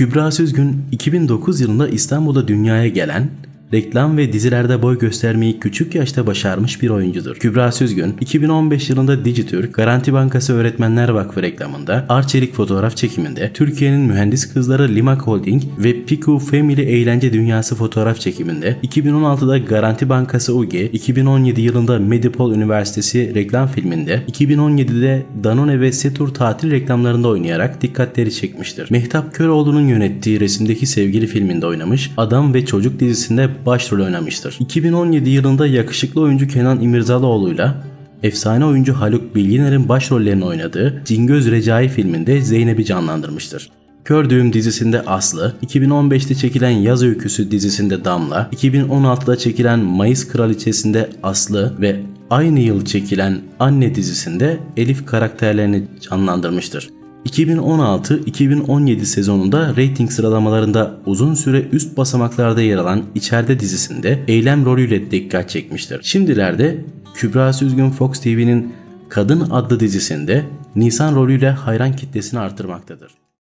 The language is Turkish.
Kübra Süzgün 2009 yılında İstanbul'da dünyaya gelen reklam ve dizilerde boy göstermeyi küçük yaşta başarmış bir oyuncudur. Kübra Süzgün 2015 yılında Dijitürk, Garanti Bankası Öğretmenler Vakfı reklamında, Arçelik fotoğraf çekiminde, Türkiye'nin mühendis kızları Limak Holding ve Piku Family Eğlence Dünyası fotoğraf çekiminde, 2016'da Garanti Bankası UG, 2017 yılında Medipol Üniversitesi reklam filminde, 2017'de Danone ve Setur tatil reklamlarında oynayarak dikkatleri çekmiştir. Mehtap Köroğlu'nun yönettiği resimdeki sevgili filminde oynamış, Adam ve Çocuk dizisinde başrol oynamıştır. 2017 yılında yakışıklı oyuncu Kenan İmirzalıoğlu'yla efsane oyuncu Haluk Bilginer'in başrollerini oynadığı Cingöz Recai filminde Zeynep'i canlandırmıştır. Kördüğüm dizisinde Aslı, 2015'te çekilen Yaz Öyküsü dizisinde Damla, 2016'da çekilen Mayıs Kraliçesi'nde Aslı ve aynı yıl çekilen Anne dizisinde Elif karakterlerini canlandırmıştır. 2016-2017 sezonunda reyting sıralamalarında uzun süre üst basamaklarda yer alan İçeride dizisinde eylem rolüyle dikkat çekmiştir. Şimdilerde Kübra Süzgün Fox TV'nin Kadın adlı dizisinde Nisan rolüyle hayran kitlesini artırmaktadır.